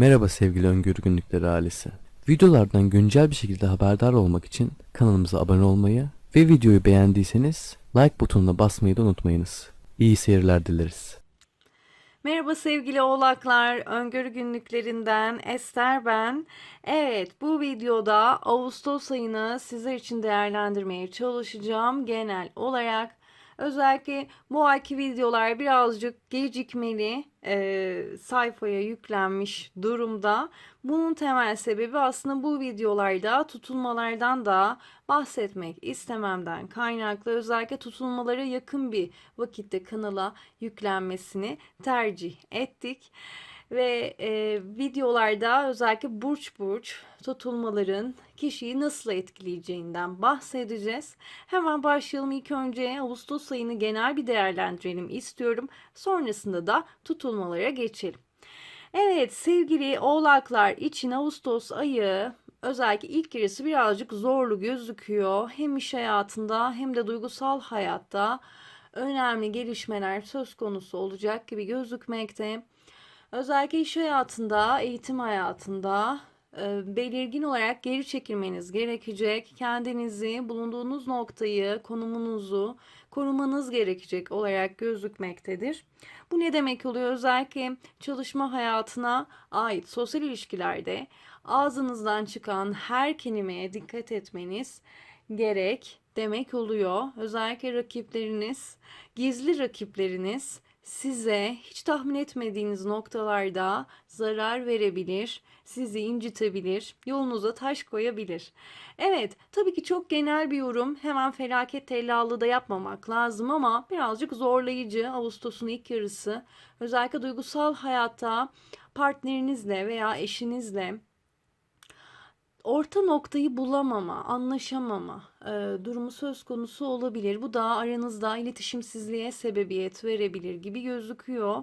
Merhaba sevgili Öngörü Günlükleri ailesi. Videolardan güncel bir şekilde haberdar olmak için kanalımıza abone olmayı ve videoyu beğendiyseniz like butonuna basmayı da unutmayınız. İyi seyirler dileriz. Merhaba sevgili oğlaklar, öngörü günlüklerinden Ester ben. Evet, bu videoda Ağustos ayını sizler için değerlendirmeye çalışacağım genel olarak. Özellikle bu ayki videolar birazcık gecikmeli e, sayfaya yüklenmiş durumda. Bunun temel sebebi aslında bu videolarda tutulmalardan da bahsetmek istememden kaynaklı. Özellikle tutulmalara yakın bir vakitte kanala yüklenmesini tercih ettik. Ve e, videolarda özellikle burç burç tutulmaların kişiyi nasıl etkileyeceğinden bahsedeceğiz. Hemen başlayalım. İlk önce Ağustos ayını genel bir değerlendirelim istiyorum. Sonrasında da tutulmalara geçelim. Evet sevgili oğlaklar için Ağustos ayı özellikle ilk yarısı birazcık zorlu gözüküyor. Hem iş hayatında hem de duygusal hayatta önemli gelişmeler söz konusu olacak gibi gözükmekte. Özellikle iş hayatında, eğitim hayatında e, belirgin olarak geri çekilmeniz gerekecek. Kendinizi, bulunduğunuz noktayı, konumunuzu korumanız gerekecek olarak gözükmektedir. Bu ne demek oluyor? Özellikle çalışma hayatına ait sosyal ilişkilerde ağzınızdan çıkan her kelimeye dikkat etmeniz gerek demek oluyor. Özellikle rakipleriniz, gizli rakipleriniz size hiç tahmin etmediğiniz noktalarda zarar verebilir, sizi incitebilir, yolunuza taş koyabilir. Evet, tabii ki çok genel bir yorum. Hemen felaket tellallığı da yapmamak lazım ama birazcık zorlayıcı Ağustos'un ilk yarısı. Özellikle duygusal hayatta partnerinizle veya eşinizle orta noktayı bulamama, anlaşamama e, durumu söz konusu olabilir. Bu da aranızda iletişimsizliğe sebebiyet verebilir gibi gözüküyor.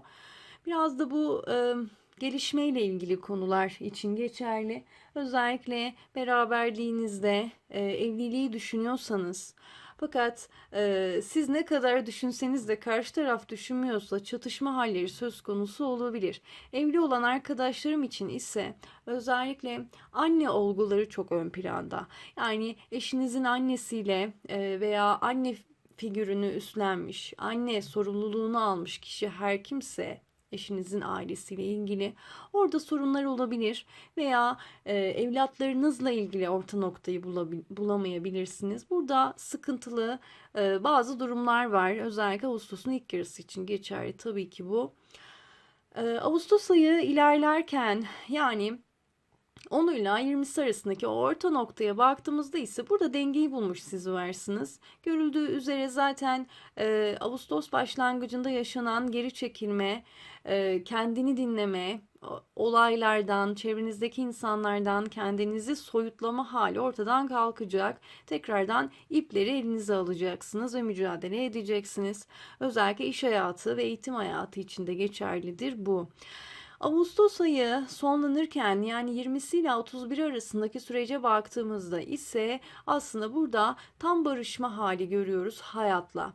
Biraz da bu e, gelişmeyle ilgili konular için geçerli. Özellikle beraberliğinizde e, evliliği düşünüyorsanız fakat e, siz ne kadar düşünseniz de karşı taraf düşünmüyorsa çatışma halleri söz konusu olabilir. Evli olan arkadaşlarım için ise özellikle anne olguları çok ön planda. Yani eşinizin annesiyle e, veya anne figürünü üstlenmiş, anne sorumluluğunu almış kişi her kimse eşinizin ailesiyle ilgili orada sorunlar olabilir veya e, evlatlarınızla ilgili orta noktayı bulamayabilirsiniz. Burada sıkıntılı e, bazı durumlar var. Özellikle Ağustos'un ilk yarısı için geçerli tabii ki bu. E, Ağustos ayı ilerlerken yani 10 ile 20'si arasındaki o orta noktaya baktığımızda ise burada dengeyi bulmuş siz varsınız. Görüldüğü üzere zaten e, Ağustos başlangıcında yaşanan geri çekilme, e, kendini dinleme, olaylardan, çevrenizdeki insanlardan kendinizi soyutlama hali ortadan kalkacak. Tekrardan ipleri elinize alacaksınız ve mücadele edeceksiniz. Özellikle iş hayatı ve eğitim hayatı için de geçerlidir bu. Ağustos ayı sonlanırken yani 20'si ile 31 arasındaki sürece baktığımızda ise aslında burada tam barışma hali görüyoruz hayatla.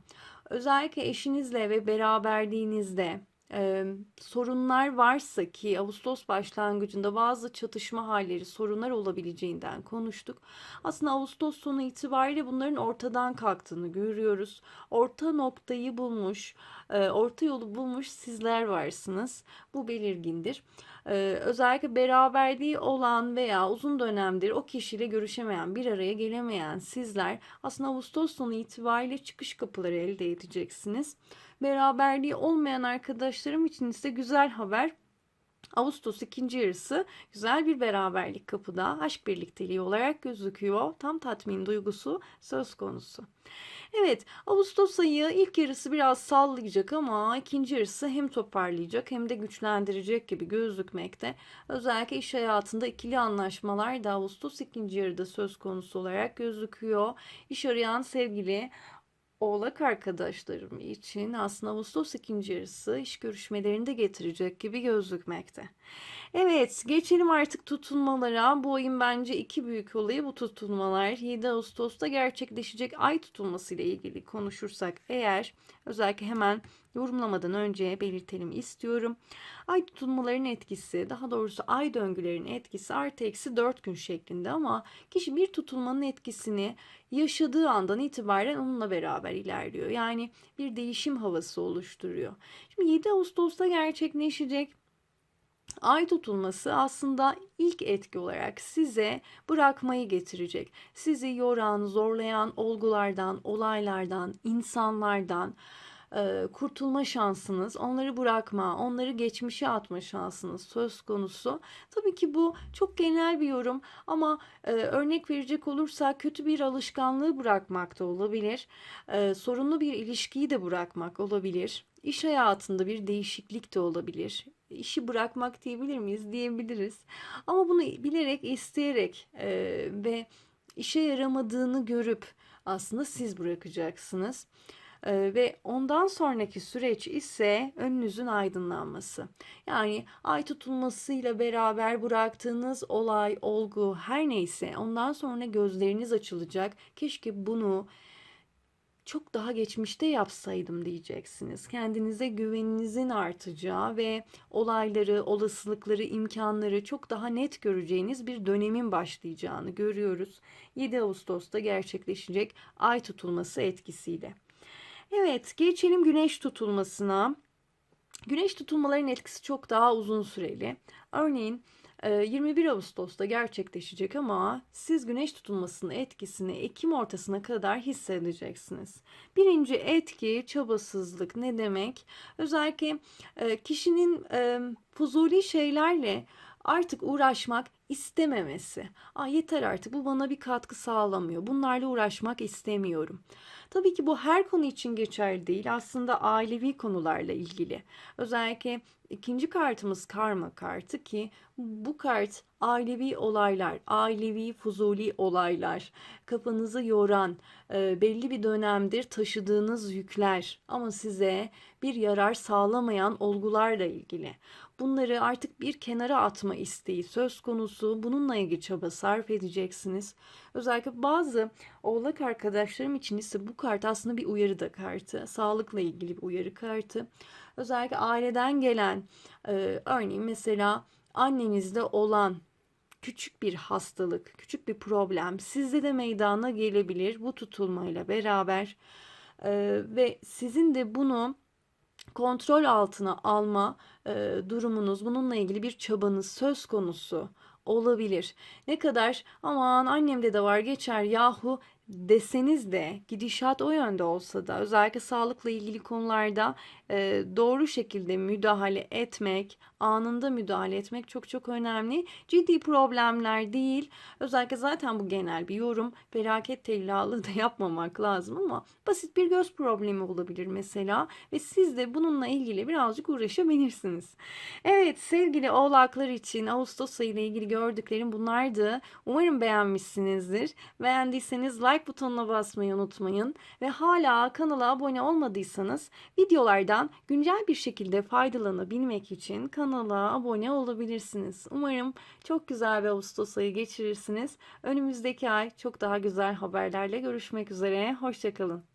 Özellikle eşinizle ve beraberliğinizde e, sorunlar varsa ki Ağustos başlangıcında bazı çatışma halleri, sorunlar olabileceğinden konuştuk. Aslında Ağustos sonu itibariyle bunların ortadan kalktığını görüyoruz. Orta noktayı bulmuş, e, orta yolu bulmuş sizler varsınız. Bu belirgindir. E, özellikle beraberliği olan veya uzun dönemdir o kişiyle görüşemeyen, bir araya gelemeyen sizler aslında Ağustos sonu itibariyle çıkış kapıları elde edeceksiniz. Beraberliği olmayan arkadaşlarım için ise güzel haber. Ağustos ikinci yarısı güzel bir beraberlik kapıda aşk birlikteliği olarak gözüküyor. Tam tatmin duygusu söz konusu. Evet, Ağustos ayı ilk yarısı biraz sallayacak ama ikinci yarısı hem toparlayacak hem de güçlendirecek gibi gözükmekte. Özellikle iş hayatında ikili anlaşmalar da Ağustos ikinci yarıda söz konusu olarak gözüküyor. İş arayan sevgili Oğlak arkadaşlarım için aslında Ağustos ikinci yarısı iş görüşmelerini de getirecek gibi gözükmekte. Evet, geçelim artık tutulmalara. Bu ayın bence iki büyük olayı bu tutulmalar. 7 Ağustos'ta gerçekleşecek ay tutulması ile ilgili konuşursak eğer özellikle hemen yorumlamadan önce belirtelim istiyorum. Ay tutulmaların etkisi, daha doğrusu ay döngülerinin etkisi artı eksi 4 gün şeklinde ama kişi bir tutulmanın etkisini yaşadığı andan itibaren onunla beraber ilerliyor. Yani bir değişim havası oluşturuyor. Şimdi 7 Ağustos'ta gerçekleşecek Ay tutulması aslında ilk etki olarak size bırakmayı getirecek. Sizi yoran, zorlayan olgulardan, olaylardan, insanlardan kurtulma şansınız, onları bırakma, onları geçmişe atma şansınız söz konusu. Tabii ki bu çok genel bir yorum ama örnek verecek olursak kötü bir alışkanlığı bırakmak da olabilir. Sorunlu bir ilişkiyi de bırakmak olabilir. İş hayatında bir değişiklik de olabilir. İşi bırakmak diyebilir miyiz? Diyebiliriz. Ama bunu bilerek, isteyerek ve işe yaramadığını görüp aslında siz bırakacaksınız. E, ve ondan sonraki süreç ise önünüzün aydınlanması. Yani ay tutulmasıyla beraber bıraktığınız olay, olgu her neyse ondan sonra gözleriniz açılacak. Keşke bunu çok daha geçmişte yapsaydım diyeceksiniz. Kendinize güveninizin artacağı ve olayları, olasılıkları, imkanları çok daha net göreceğiniz bir dönemin başlayacağını görüyoruz. 7 Ağustos'ta gerçekleşecek ay tutulması etkisiyle. Evet, geçelim güneş tutulmasına. Güneş tutulmaların etkisi çok daha uzun süreli. Örneğin e, 21 Ağustos'ta gerçekleşecek ama siz güneş tutulmasının etkisini Ekim ortasına kadar hissedeceksiniz. Birinci etki çabasızlık ne demek? Özellikle e, kişinin e, fuzuli şeylerle artık uğraşmak istememesi. Aa, yeter artık bu bana bir katkı sağlamıyor. Bunlarla uğraşmak istemiyorum. Tabii ki bu her konu için geçerli değil. Aslında ailevi konularla ilgili. Özellikle ikinci kartımız karma kartı ki bu kart ailevi olaylar, ailevi fuzuli olaylar, kafanızı yoran, e, belli bir dönemdir taşıdığınız yükler ama size bir yarar sağlamayan olgularla ilgili. Bunları artık bir kenara atma isteği söz konusu. Bununla ilgili çaba sarf edeceksiniz. Özellikle bazı oğlak arkadaşlarım için ise bu kart aslında bir uyarı da kartı. Sağlıkla ilgili bir uyarı kartı. Özellikle aileden gelen e, örneğin mesela annenizde olan küçük bir hastalık, küçük bir problem sizde de meydana gelebilir bu tutulmayla beraber. E, ve sizin de bunu kontrol altına alma e, durumunuz, bununla ilgili bir çabanız söz konusu olabilir. Ne kadar aman annemde de var geçer yahu deseniz de gidişat o yönde olsa da özellikle sağlıkla ilgili konularda e, doğru şekilde müdahale etmek, anında müdahale etmek çok çok önemli. Ciddi problemler değil. Özellikle zaten bu genel bir yorum. Felaket tellallığı da yapmamak lazım ama basit bir göz problemi olabilir mesela ve siz de bununla ilgili birazcık uğraşabilirsiniz. Evet sevgili oğlaklar için Ağustos ayı ile ilgili gördüklerim bunlardı. Umarım beğenmişsinizdir. Beğendiyseniz like butonuna basmayı unutmayın ve hala kanala abone olmadıysanız videolardan güncel bir şekilde faydalanabilmek için kanala abone olabilirsiniz. Umarım çok güzel bir Ağustos ayı geçirirsiniz. Önümüzdeki ay çok daha güzel haberlerle görüşmek üzere. Hoşçakalın.